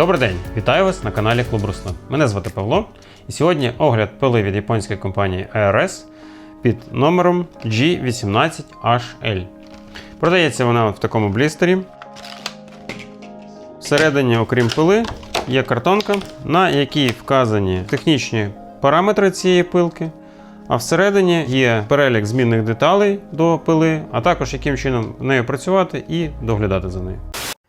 Добрий день, вітаю вас на каналі Клуб Руслан. Мене звати Павло, і сьогодні огляд пили від японської компанії ARS під номером G18HL. Продається вона в такому блістері. Всередині, окрім пили, є картонка, на якій вказані технічні параметри цієї пилки. А всередині є перелік змінних деталей до пили, а також яким чином нею працювати і доглядати за нею.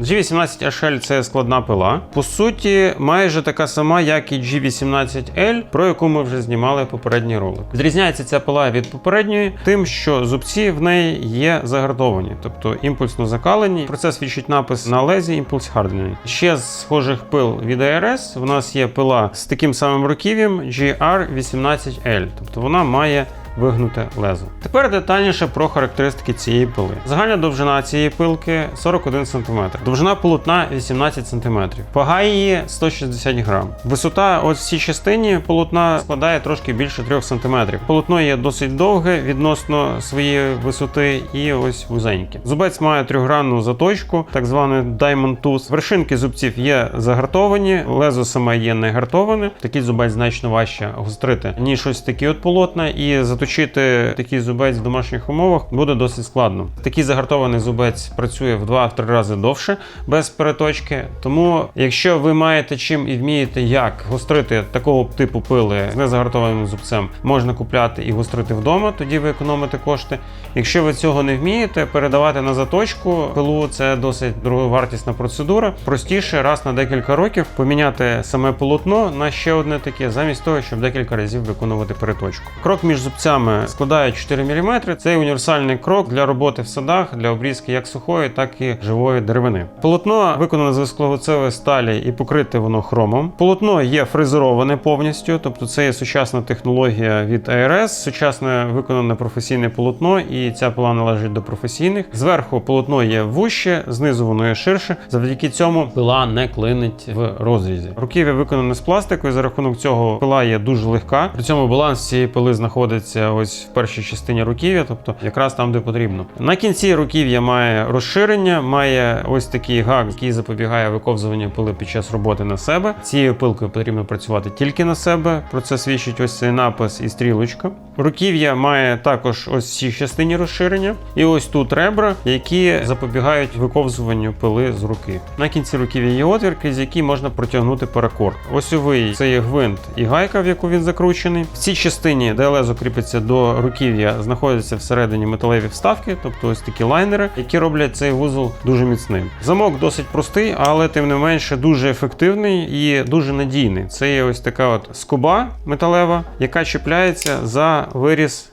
G18HL це складна пила. По суті, майже така сама, як і G18L, про яку ми вже знімали попередній ролик. Відрізняється ця пила від попередньої, тим, що зубці в неї є загартовані, тобто імпульсно закалені. Про це свідчить напис на лезі Impulse Hardening. Ще з схожих пил від ARS в нас є пила з таким самим руків'ям GR18L, тобто вона має вигнуте лезо. Тепер детальніше про характеристики цієї пили. Загальна довжина цієї пилки 41 см, довжина полотна 18 см, вага її 160 грам. Висота ось в цій частині полотна складає трошки більше 3 см. Полотно є досить довге відносно своєї висоти і ось вузеньке. Зубець має трьохгранну заточку, так званий Diamond Tooth. Вершинки зубців є загартовані, лезо саме є не гартоване. Такий зубець значно важче гострити, ніж ось такі от полотна, і заточити такий зубець в домашніх умовах буде досить складно. Такий загартований зубець працює в 2-3 рази довше без переточки. Тому, якщо ви маєте чим і вмієте, як гострити такого типу пили з незагартованим зубцем, можна купляти і гострити вдома, тоді ви економите кошти. Якщо ви цього не вмієте, передавати на заточку пилу це досить дороговартісна процедура. Простіше раз на декілька років поміняти саме полотно на ще одне таке, замість того, щоб декілька разів виконувати переточку. Крок між зубцями складає 4 мм. Це універсальний крок для роботи в садах, для обрізки як сухої, так і живої деревини. Полотно виконане з високовуцевої сталі і покрите воно хромом. Полотно є фрезероване повністю, тобто це є сучасна технологія від ARS, сучасне виконане професійне полотно, і ця пила належить до професійних. Зверху полотно є вуще, знизу воно є ширше. Завдяки цьому пила не клинить в розрізі. Руків'я виконане з пластику, і за рахунок цього пила є дуже легка. При цьому баланс цієї пили знаходиться ось в першій частині руків'я, тобто якраз там, де потрібно. На кінці руків'я має розширення, має ось такий гак, який запобігає виковзуванню пили під час роботи на себе. Цією пилкою потрібно працювати тільки на себе. Про це свідчить ось цей напис і стрілочка. Руків'я має також ось в цій частині розширення, і ось тут ребра, які запобігають виковзуванню пили з руки. На кінці руків'я є отвір, крізь який можна протягнути паракорд. Осьовий це є гвинт і гайка, в яку він закручений. В цій частині, де лезо кріпиться до руків'я, знаходяться всередині металеві вставки, тобто ось такі лайнери, які роблять цей вузол дуже міцним. Замок досить простий, але тим не менше дуже ефективний і дуже надійний. Це є ось така от скоба металева, яка чіпляється за виріз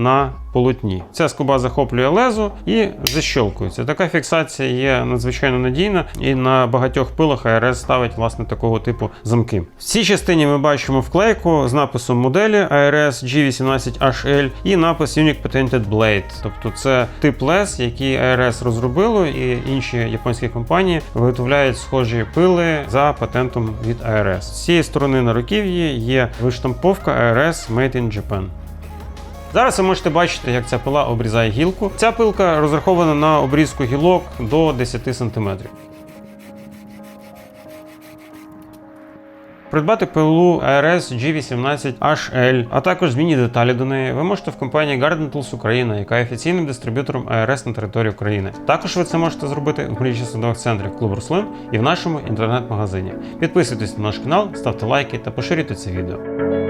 на полотні. Ця скоба захоплює лезо і защолкується. Така фіксація є надзвичайно надійна, і на багатьох пилах ARS ставить власне такого типу замки. В цій частині ми бачимо вклейку з написом моделі ARS G18HL і напис Unique Patented Blade. Тобто це тип лез, який ARS розробило, і інші японські компанії виготовляють схожі пили за патентом від ARS. З цієї сторони на руків'ї є виштамповка ARS Made in Japan. Зараз ви можете бачити, як ця пила обрізає гілку. Ця пилка розрахована на обрізку гілок до 10 см. Придбати пилу ARS G18HL, а також змінні деталі до неї, ви можете в компанії Garden Tools Україна, яка є офіційним дистриб'ютором ARS на території України. Також ви це можете зробити в мережі садових центрів Клуб Руслин і в нашому інтернет-магазині. Підписуйтесь на наш канал, ставте лайки та поширюйте це відео.